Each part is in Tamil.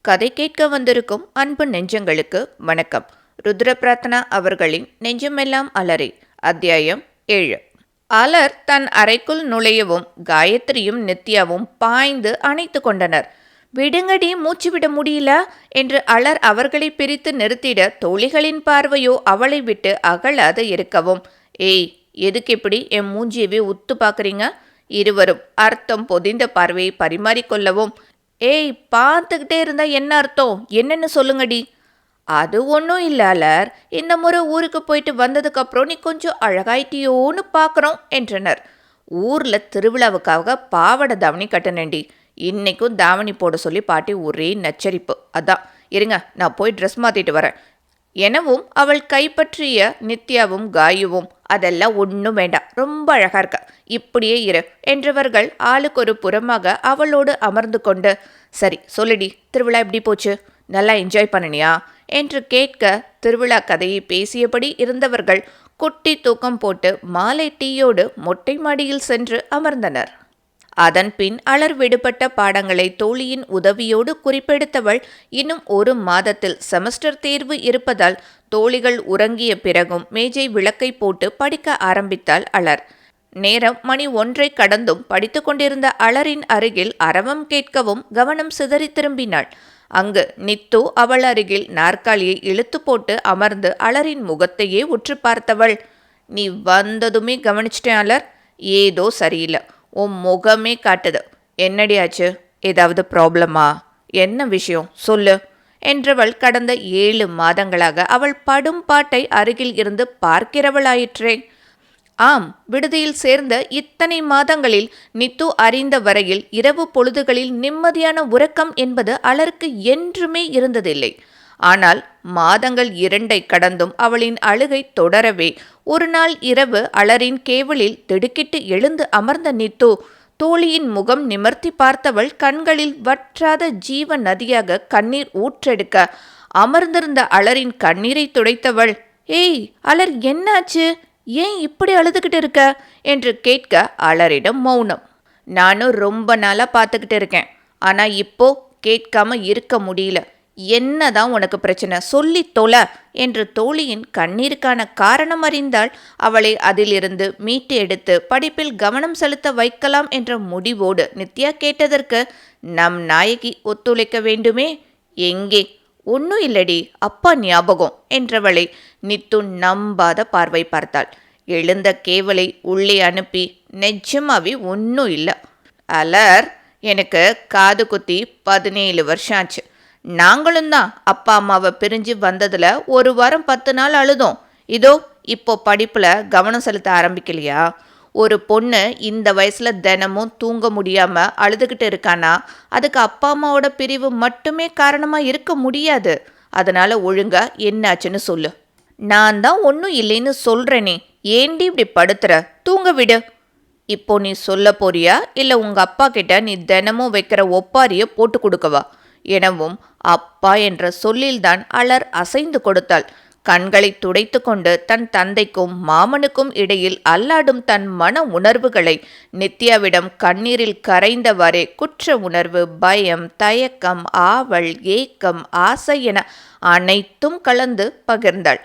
கதை கேட்க வந்திருக்கும் அன்பு நெஞ்சங்களுக்கு வணக்கம். ருத்ர பிரார்த்தனா அவர்களின் நெஞ்சமெல்லாம் அலறி. அத்தியாயம் ஏழு. அலர் தன் அறைக்குள் நுழையவும் காயத்ரியும் நித்யாவும் பாய்ந்து அணைத்து கொண்டனர். விடுங்கடி மூச்சு விட முடியல? என்று அலர் அவர்களை பிரித்து நிறுத்திட தோழிகளின் பார்வையோ அவளை விட்டு அகலாது இருக்கவும். ஏய் எதுக்கு இப்படி என் மூஞ்சியவே உத்து பார்க்குறீங்க? இருவரும் அர்த்தம் பொதிந்த பார்வையை பரிமாறிக்கொள்ளவும் ஏய் பார்த்துக்கிட்டே இருந்தால் என்ன அர்த்தம்? என்னன்னு சொல்லுங்கடி. அது ஒன்றும் இல்லை அலர். இந்த முறை ஊருக்கு போயிட்டு வந்ததுக்கப்புறம் நீ கொஞ்சம் அழகாயிட்டியோன்னு பார்க்குறோம் என்றனர். ஊரில் திருவிழாவுக்காக பாவாடை தாவணி கட்டணண்டி இன்றைக்கும் தாவணி போட சொல்லி பாட்டி ஒரே நச்சரிப்பு. அதான். இருங்க நான் போய் ட்ரெஸ் மாற்றிட்டு வரேன். எனவும் அவள் கைப்பற்றிய நித்யாவும் காயுவும் அதெல்லாம் ஒன்றும் வேண்டாம். ரொம்ப அழகாக இருக்கா. இப்படியே இரு என்றவர்கள் ஆளுக்கு ஒரு புறமாக அவளோடு அமர்ந்து கொண்டு சரி சொல்லுடி திருவிழா எப்படி போச்சு? நல்லா என்ஜாய் பண்ணனியா? என்று கேட்க திருவிழா கதையை பேசியபடி இருந்தவர்கள் குட்டி தூக்கம் போட்டு மாலை டீயோடு மொட்டை மாடியில் சென்று அமர்ந்தனர். அதன் பின் அலர் விடுபட்ட பாடங்களை தோழியின் உதவியோடு குறிப்பெடுத்தவள் இன்னும் ஒரு மாதத்தில் செமஸ்டர் தேர்வு இருப்பதால் தோழிகள் உறங்கிய பிறகும் மேஜை விளக்கை போட்டு படிக்க ஆரம்பித்தாள் அலர். நேரம் மணி ஒன்றை கடந்தும் படித்து கொண்டிருந்த அலரின் அருகில் அரவம் கேட்கவும் கவனம் சிதறி திரும்பினாள். அங்கு நித்து அவள் அருகில் நாற்காலியை இழுத்து போட்டு அமர்ந்து அலரின் முகத்தையே உற்று பார்த்தவள். நீ வந்ததுமே கவனிச்சிட்டேன் அலர். ஏதோ சரியில்லை. உன் முகமே காட்டுது. என்னடி ஆச்சு? ஏதாவது ப்ராப்ளமா? என்ன விஷயம்? சொல்லு. என்றவள் கடந்த ஏழு மாதங்களாக அவள் படும் பாட்டை அருகில் இருந்து பார்க்கிறவளாயிற்றே. ஆம் விடுதியில் சேர்ந்த இத்தனை மாதங்களில் நித்து அறிந்த வரையில் இரவு பொழுதுகளில் நிம்மதியான உறக்கம் என்பது அலருக்கு என்றுமே இருந்ததில்லை. ஆனால் மாதங்கள் இரண்டை கடந்தும் அவளின் அழுகை தொடரவே ஒரு நாள் இரவு அலரின் கேவலில் திடுக்கிட்டு எழுந்து அமர்ந்த நித்து தோழியின் முகம் நிமர்த்தி பார்த்தவள் கண்களில் வற்றாத ஜீவ நதியாக கண்ணீர் ஊற்றெடுக்க அமர்ந்திருந்த அலரின் கண்ணீரை துடைத்தவள் ஏய் அலர் என்னாச்சு? ஏன் இப்படி அழுதுகிட்டு இருக்க? என்று கேட்க அலரிடம் மௌனம். நானும் ரொம்ப நாளாக பார்த்துக்கிட்டு இருக்கேன். ஆனால் இப்போ கேட்காம இருக்க முடியல. என்னதான் உனக்கு பிரச்சனை? சொல்லி தொலை என்று தோழியின் கண்ணீருக்கான காரணம் அறிந்தால் அவளை அதிலிருந்து மீட்டு எடுத்து படிப்பில் கவனம் செலுத்த வைக்கலாம் என்ற முடிவோடு நித்யா கேட்டதற்கு நம் நாயகி ஒத்துழைக்க வேண்டுமே? எங்கே? ஒன்றும் இல்லடி அப்பா ஞாபகம் என்றவளை நித்து நம்பாத பார்வை பார்த்தாள். எழுந்த கேவலை உள்ளே அனுப்பி நெஜமாவே ஒன்றும் இல்லை. அலர் எனக்கு காது குத்தி பதினேழு வருஷம் ஆச்சு நாங்களும் தான் அப்பா அம்மாவை பிரிஞ்சு வந்ததில் ஒரு வாரம் பத்து நாள் அழுதோம். இதோ இப்போ படிப்பில் கவனம் செலுத்த ஆரம்பிக்கலையா? ஒரு பொண்ணு இந்த வயசில் தினமும் தூங்க முடியாமல் அழுதுகிட்டு இருக்கானா? அதுக்கு அப்பா அம்மாவோட பிரிவு மட்டுமே காரணமாக இருக்க முடியாது. அதனால் ஒழுங்கா என்னாச்சுன்னு சொல்லு. நான் தான் ஒன்றும் இல்லைன்னு சொல்கிறேனே ஏண்டி இப்படி படுத்துற? தூங்க விடு. இப்போ நீ சொல்ல போறியா? இல்லை உங்கள் அப்பா கிட்ட நீ தினமும் வைக்கிற ஒப்பாரியை போட்டு கொடுக்கவா? எனவும் அப்பா என்ற சொல்லில்தான் அலர் அசைந்து கொடுத்தாள். கண்களை துடைத்து கொண்டு தன் தந்தைக்கும் மாமனுக்கும் இடையில் அல்லாடும் தன் மன உணர்வுகளை நித்யாவிடம் கண்ணீரில் கரைந்தவாறே குற்ற உணர்வு பயம் தயக்கம் ஆவல் ஏக்கம் ஆசை என அனைத்தும் கலந்து பகிர்ந்தாள்.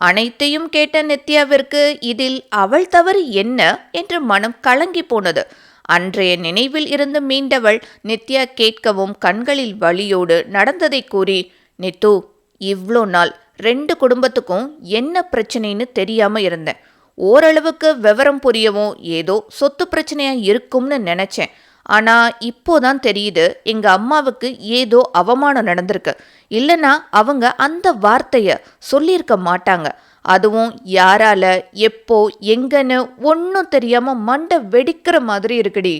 அனைத்தையும் கேட்ட நித்யாவிற்கு இதில் அவள் தவறு என்ன என்று மனம் கலங்கி போனது. அன்றைய நினைவில் இருந்து மீண்டவள் நித்யா கேட்கவும் கண்களில் வழியோடு நடந்ததை கூறி நித்து இவ்வளோ நாள் ரெண்டு குடும்பத்துக்கும் என்ன பிரச்சனைன்னு தெரியாமல் இருந்தேன். ஓரளவுக்கு விவரம் புரியவும் ஏதோ சொத்து பிரச்சனையாக இருக்கும்னு நினச்சேன். ஆனால் இப்போதான் தெரியுது எங்கள் அம்மாவுக்கு ஏதோ அவமானம் நடந்திருக்கு. இல்லைன்னா அவங்க அந்த வார்த்தையை சொல்லியிருக்க மாட்டாங்க. அதுவும் யாரால எப்போ எங்கன்னு ஒன்றும் தெரியாமல் மண்டை வெடிக்கிற மாதிரி இருக்குடி.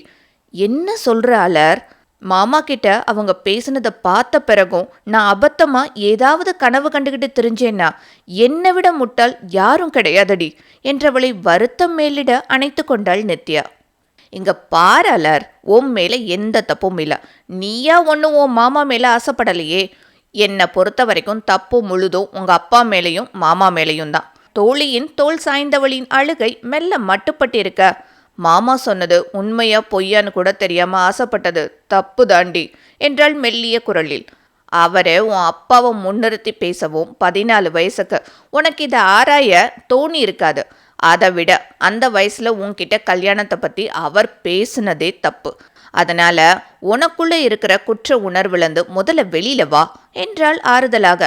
என்ன சொல்கிற அலர்? மாமா கிட்ட அவங்க பேசினதை பார்த்த பிறகும் நான் அபத்தமா ஏதாவது கனவு கண்டுகிட்டு தெரிஞ்சேன்னா என்னை விட முட்டாள் யாரும் கிடையாதடி என்றவளை வருத்தம் மேலிட அணைத்து கொண்டாள் நித்யா. இங்க பாரலர் உன் மேல எந்த தப்பும் இல்லை. நீயா ஒன்றும் உன் மாமா மேல ஆசைப்படலையே. என்னை பொறுத்த வரைக்கும் தப்பு முழுதும் உங்க அப்பா மேலேயும் மாமா மேலேயும் தான். தோழியின் தோல் சாய்ந்தவளின் அழுகை மெல்ல மட்டுப்பட்டிருக்க மாமா சொன்னது உண்மையா பொய்யான்னு கூட தெரியாம ஆசைப்பட்டது தப்பு தாண்டி என்றாள் மெல்லிய குரலில். அவரை உன் அப்பாவை முன்னிறுத்தி பேசவும் பதினாலு வயசுக்கு உனக்கு இதை ஆராய தோணி இருக்காது. அதை விட அந்த வயசுல உன்கிட்ட கல்யாணத்தை பத்தி அவர் பேசுனதே தப்பு. அதனால உனக்குள்ள இருக்கிற குற்ற உணர்வுலேருந்து முதல்ல வெளியில வா என்றாள் ஆறுதலாக.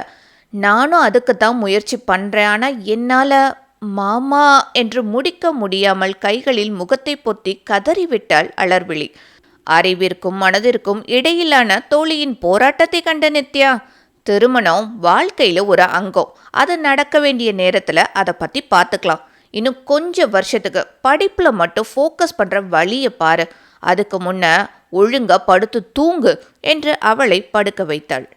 நானும் அதுக்கு தான் முயற்சி பண்றேன். ஆனா என்னால மாமா என்று முடிக்க முடியாமல் கைகளில் முகத்தை பொத்தி கதறிவிட்டாள் அலர்விழி. அறிவிற்கும் மனதிற்கும் இடையிலான தோழியின் போராட்டத்தை கண்ட நித்யா திருமணம் வாழ்க்கையில ஒரு அங்கம். அது நடக்க வேண்டிய நேரத்துல அதை பத்தி பார்த்துக்கலாம் இன்னும் கொஞ்சம் வருஷத்துக்கு படிப்புல மட்டும் ஃபோக்கஸ் பண்ற வழியை பாரு. அதுக்கு முன்ன ஒழுங்கா படுத்து தூங்கு என்று அவளை படுக்க வைத்தாள்.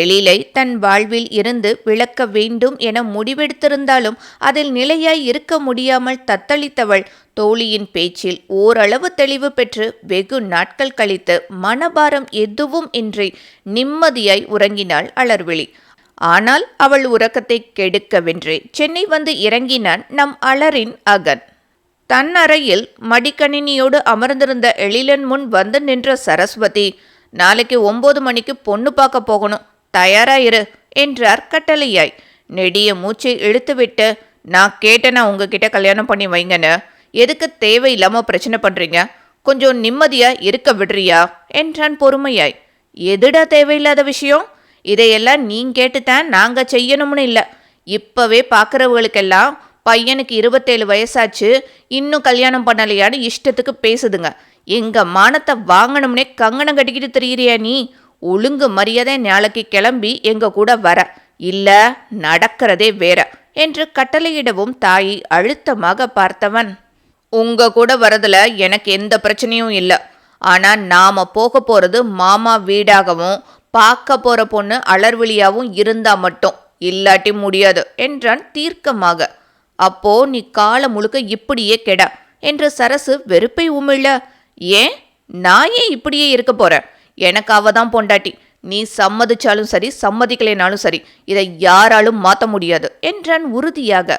எழிலை தன் வாழ்வில் இருந்து விளக்க வேண்டும் என முடிவெடுத்திருந்தாலும் அதில் நிலையாய் இருக்க முடியாமல் தத்தளித்தவள். தோழியின் பேச்சில் ஓரளவு தெளிவு பெற்று வெகு நாட்கள் கழித்து மனபாரம் எதுவும் இன்றி நிம்மதியாய் உறங்கினாள் அலர்விழி. ஆனால் அவள் உறக்கத்தை கெடுக்கவென்றே சென்னை வந்து இறங்கினான் நம் அலரின் அகன். தன் அறையில் மடிக்கணினியோடு அமர்ந்திருந்த எழிலன் முன் வந்து நின்ற சரஸ்வதி நாளைக்கு ஒன்பது மணிக்கு பொண்ணு பார்க்க போகணும். தயாராயிரு என்றார் கட்டளையாய். நெடிய மூச்சை இழுத்துவிட்டு நான் கேட்டேனா உங்ககிட்ட கல்யாணம் பண்ணி வைங்கன்னு. எதுக்கு தேவையில்லாமல் பிரச்சனை பண்றீங்க? கொஞ்சம் நிம்மதியா இருக்க விடுறியா? என்றான் பொறுமையாய். எதுடா தேவையில்லாத விஷயம்? இதையெல்லாம் நீ கேட்டுத்தான் நாங்க செய்யணும்னு இல்லை. இப்பவே பார்க்குறவங்களுக்கெல்லாம் பையனுக்கு இருபத்தேழு வயசாச்சு இன்னும் கல்யாணம் பண்ணலையான்னு இஷ்டத்துக்கு பேசுதுங்க. எங்க மானத்தை வாங்கணும்னே கங்கணம் கட்டிக்கிட்டு தெரியுறியா நீ? ஒழுங்கு மரியாதை நாளைக்கு கிளம்பி எங்க கூட வர. இல்ல நடக்கிறதே வேற என்று கட்டளையிடவும் தாயை அழுத்தமாக பார்த்தவன். உங்க கூட வரதுல எனக்கு எந்த பிரச்சனையும் இல்லை. ஆனா நாம போக போறது மாமா வீடாகவும் பார்க்க போற பொண்ணு அலர்விழியாவும் இருந்தா மட்டும். இல்லாட்டி முடியாது என்றான் தீர்க்கமாக. அப்போ நீ காலம் முழுக்க இப்படியே கெட என்று சரசு வெறுப்பை உமிழ. ஏன்? நான் ஏன் இப்படியே இருக்க போறேன்? எனக்கு அவ தான் பொண்டாட்டி. நீ சம்மதிச்சாலும் சரி சம்மதிக்கலைனாலும் சரி இதை யாராலும் மாற்ற முடியாது என்றான் உறுதியாக.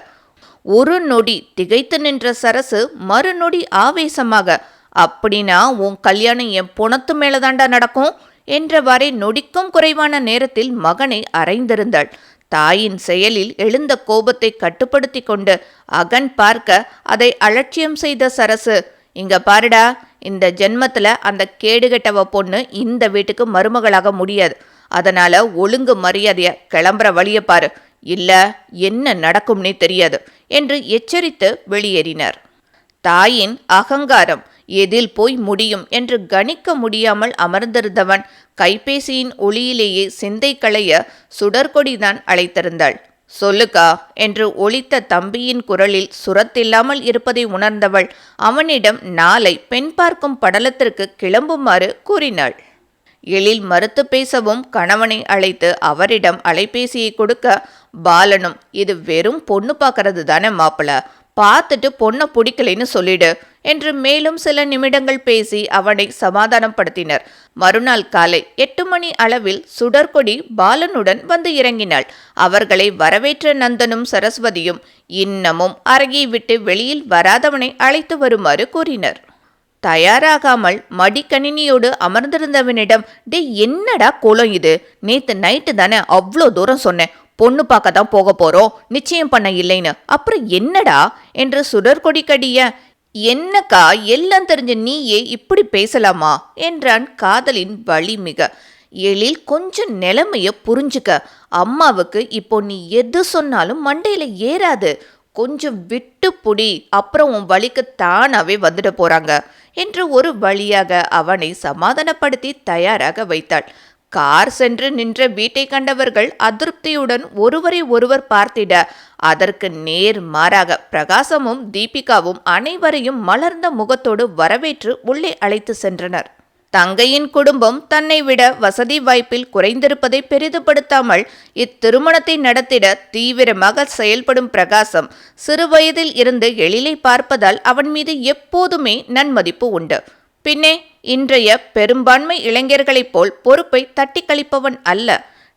ஒரு நொடி திகைத்து நின்ற சரசு மறுநொடி ஆவேசமாக அப்படின்னா உன் கல்யாணம் என் புணத்து மேலதாண்டா நடக்கும்? என்றவாறே நொடிக்கும் குறைவான நேரத்தில் மகனை அறைந்திருந்தாள். தாயின் செயலில் எழுந்த கோபத்தை கட்டுப்படுத்தி கொண்டு அகன் பார்க்க அதை அலட்சியம் செய்த சரசு இங்க பாருடா இந்த ஜென்மத்தில் அந்த கேடுகெட்டவ பொண்ணு இந்த வீட்டுக்கு மருமகளாக முடியாது. அதனால ஒழுங்கு மரியாதையை கிளம்புற வழியை பாரு. இல்லை என்ன நடக்கும்னே தெரியாது என்று எச்சரித்து வெளியேறினார். தாயின் அகங்காரம் எதில் போய் முடியும் என்று கணிக்க முடியாமல் அமர்ந்திருந்தவன் கைபேசியின் ஒளியிலேயே சிந்தை களைய சுடர்கொடிதான் அழைத்திருந்தாள். சொல்லுக்கா என்று ஒளித்த தம்பியின் குரலில் சுரத்தில்லாமல் இருப்பதை உணர்ந்தவள் அவனிடம் நாளை பெண் பார்க்கும் படலத்திற்கு கிளம்புமாறு கூறினாள். எழில் மறுத்து பேசவும் கணவனை அழைத்து அவரிடம் அலைபேசியை கொடுக்க பாலனும் இது வெறும் பொண்ணு பார்க்கறது தானே மாப்பிள? பார்த்துட்டு பொண்ணை பிடிக்கலைன்னு சொல்லிடு என்று மேலும் சில நிமிடங்கள் பேசி அவனை சமாதானப்படுத்தினர். மறுநாள் காலை எட்டு மணி அளவில் சுடர்கொடி பாலனுடன் வந்து இறங்கினாள். அவர்களை வரவேற்ற நந்தனும் சரஸ்வதியும் இன்னமும் அருகே விட்டு வெளியில் வராதவனை அழைத்து வருமாறு கூறினர். தயாராகாமல் மடிக்கணினியோடு அமர்ந்திருந்தவனிடம் டே என்னடா கோலம் இது? நேத்து நைட்டு தானே அவ்வளோ தூரம் சொன்னேன். பொண்ணு பார்க்க தான் போக போறோம். நிச்சயம் பண்ண இல்லைன்னு. அப்புறம் என்னடா? என்று சுடற்கொடி கடிய என்னக்கா எல்லாம் தெரிஞ்ச நீயே இப்படி பேசலாமா? என்றான் காதலின் வழி மிக எழில் கொஞ்சம் நிலைமைய புரிஞ்சுக்க. அம்மாவுக்கு இப்போ நீ எது சொன்னாலும் மண்டையில ஏறாது. கொஞ்சம் விட்டு புடி அப்புறம் உன் வழிக்கு தானாவே வந்துட போறாங்க என்று ஒரு வழியாக அவனை சமாதானப்படுத்தி தயாராக வைத்தாள். கார் சென்று நின்ற வீட்டை கண்டவர்கள் அதிருப்தியுடன் ஒருவரை ஒருவர் பார்த்திட அதற்கு நேர் மாறாக பிரகாசமும் தீபிகாவும் அனைவரையும் மலர்ந்த முகத்தோடு வரவேற்று உள்ளே அழைத்து சென்றனர். தங்கையின் குடும்பம் தன்னை விட வசதி வாய்ப்பில் குறைந்திருப்பதை பெரிதுபடுத்தாமல் இத்திருமணத்தை நடத்திட தீவிரமாக செயல்படும் பிரகாசம் சிறுவயதில் இருந்து எழிலை பார்ப்பதால் அவன் மீது எப்போதுமே நன்மதிப்பு உண்டு. பின்னே இன்றைய பெரும்பான்மை இளைஞர்களைப் போல் பொறுப்பை தட்டி கழிப்பவன் அல்ல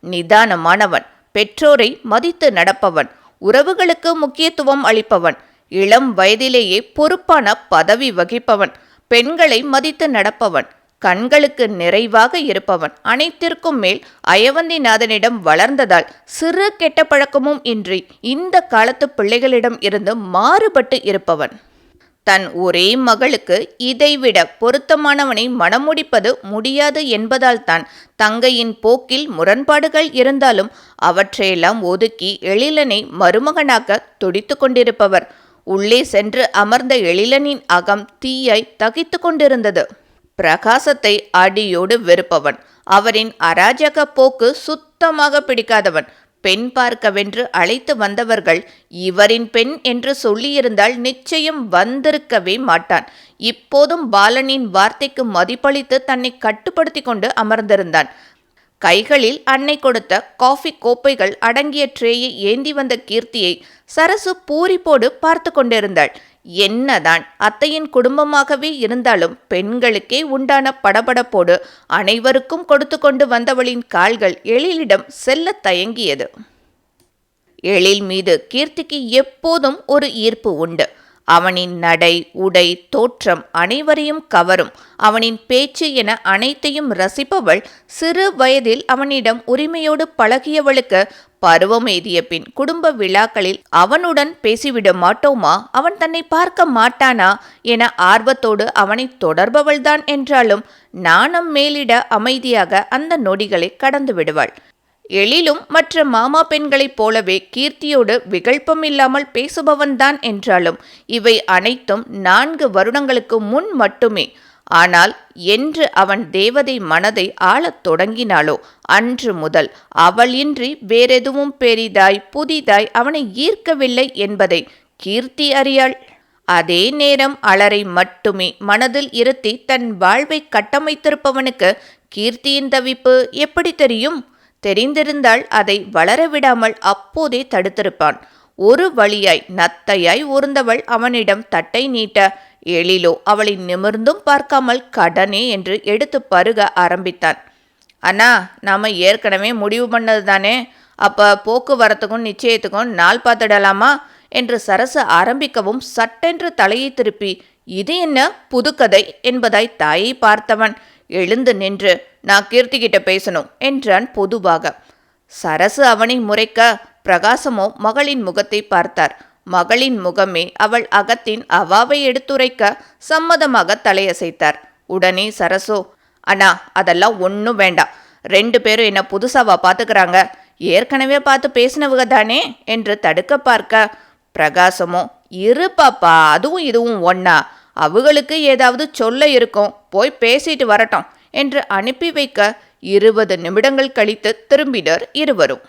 நிதானமானவன் பெற்றோரை மதித்து நடப்பவன் உறவுகளுக்கு முக்கியத்துவம் அளிப்பவன் இளம் வயதிலேயே பொறுப்பான பதவி வகிப்பவன் பெண்களை மதித்து நடப்பவன் கண்களுக்கு நிறைவாக இருப்பவன். அனைத்திற்கும் மேல் அயவந்திநாதனிடம் வளர்ந்ததால் சிறு கெட்ட பழக்கமும் இன்றி இந்த காலத்து பிள்ளைகளிடம் இருந்து மாறுபட்டு இருப்பவன். தன் ஒரே மகளுக்கு இதைவிட பொருத்தமானவனை மணமுடிப்பது முடியாது என்பதால்தான் தங்கையின் போக்கில் முரண்பாடுகள் இருந்தாலும் அவற்றையெல்லாம் ஒதுக்கி எழிலனை மருமகனாக துடித்து கொண்டிருப்பவர். உள்ளே சென்று அமர்ந்த எழிலனின் அகம் தீயாய் தகித்து கொண்டிருந்தது. பிரகாசத்தை அடியோடு வெறுப்பவன். அவரின் அராஜக போக்கு சுத்தமாக பிடிக்காதவன். பெண் பார்க்கவென்று அழைத்து வந்தவர்கள் இவரின் பெண் என்று சொல்லியிருந்தால் நிச்சயம் வந்திருக்கவே மாட்டான். இப்போதும் பாலனின் வார்த்தைக்கு மதிப்பளித்து தன்னை கட்டுப்படுத்தி கொண்டு அமர்ந்திருந்தான். கைகளில் அன்னை கொடுத்த காஃபி கோப்பைகள் அடங்கிய ட்ரேயை ஏந்தி வந்த கீர்த்தியை சரசு பூரிப்போடு பார்த்து கொண்டிருந்தாள். என்னதான் அத்தையின் குடும்பமாகவே இருந்தாலும் பெண்களுக்கே உண்டான படபடப்போடு அனைவருக்கும் கொடுத்து கொண்டு வந்தவளின் கால்கள் எழிலிடம் செல்ல தயங்கியது. எழில் மீது கீர்த்திக்கு எப்போதும் ஒரு ஈர்ப்பு உண்டு. அவனின் நடை உடை தோற்றம் அனைவரையும் கவரும். அவனின் பேச்சு என அனைத்தையும் ரசிப்பவள் சிறு வயதில் அவனிடம் உரிமையோடு பழகியவளுக்கு பருவம் எய்திய பின் குடும்ப விழாக்களில் அவனுடன் பேசிவிட மாட்டோமா? அவன் தன்னை பார்க்க மாட்டானா? என ஆர்வத்தோடு அவனை தொடர்பவள்தான் என்றாலும் நாணம் மேலிட அமைதியாக அந்த நொடிகளை கடந்து விடுவாள். எழிலும் மற்ற மாமா பெண்களைப் போலவே கீர்த்தியோடு விகல்பம் இல்லாமல் பேசுபவன்தான் என்றாலும் இவை அனைத்தும் நான்கு வருடங்களுக்கு முன் மட்டுமே. ஆனால் என்று அவன் தேவதை மனதை ஆளத் தொடங்கினாளோ? அன்று முதல் அவள் இன்றி வேறெதுவும் பெரிதாய் புதிதாய் அவனை ஈர்க்கவில்லை என்பதை கீர்த்தி அறியாள். அதே நேரம் அலரை மட்டுமே மனதில் இருத்தி தன் வாழ்வை கட்டமைத்திருப்பவனுக்கு கீர்த்தியின் தவிப்பு எப்படி தெரியும்? தெரிந்திருந்தால் அதை வளரவிடாமல் அப்போதே தடுத்திருப்பான். ஒரு வழியாய் நத்தையாய் உருந்தவள் அவனிடம் தட்டை நீட்ட எழிலோ அவளை நிமிர்ந்தும் பார்க்காமல் கடனே என்று எடுத்து பருக ஆரம்பித்தான். அண்ணா நாம ஏற்கனவே முடிவு பண்ணது தானே அப்ப போக்குவரத்துக்கும் நிச்சயத்துக்கும் நாள் பார்த்துடலாமா? என்று சரசு ஆரம்பிக்கவும் சட்டென்று தலையை திருப்பி இது என்ன புதுக்கதை? என்பதாய் தாயை பார்த்தவன் எழுந்து நின்று நான் கீர்த்திகிட்ட பேசணும் என்றான் பொதுவாக. சரசு அவனை முறைக்க பிரகாசமோ மகளின் முகத்தை பார்த்தார். மகளின் முகமே அவள் அகத்தின் அவாவை எடுத்துரைக்க சம்மதமாக தலையசைத்தார். உடனே சரசோ அண்ணா அதெல்லாம் ஒன்றும் வேண்டாம். ரெண்டு பேரும் என்ன புதுசாவா பார்த்துக்கிறாங்க ஏற்கனவே பார்த்து பேசினவங்க தானே? என்று தடுக்க பார்க்க பிரகாசமோ இரு பாப்பா அதுவும் இதுவும் ஒன்னா அவங்களுக்கு ஏதாவது சொல்ல இருக்கும். போய் பேசிட்டு வரட்டும் என்று அனுப்பி வைக்க இருபது நிமிடங்கள் கழித்து திரும்பினர் இருவரும்.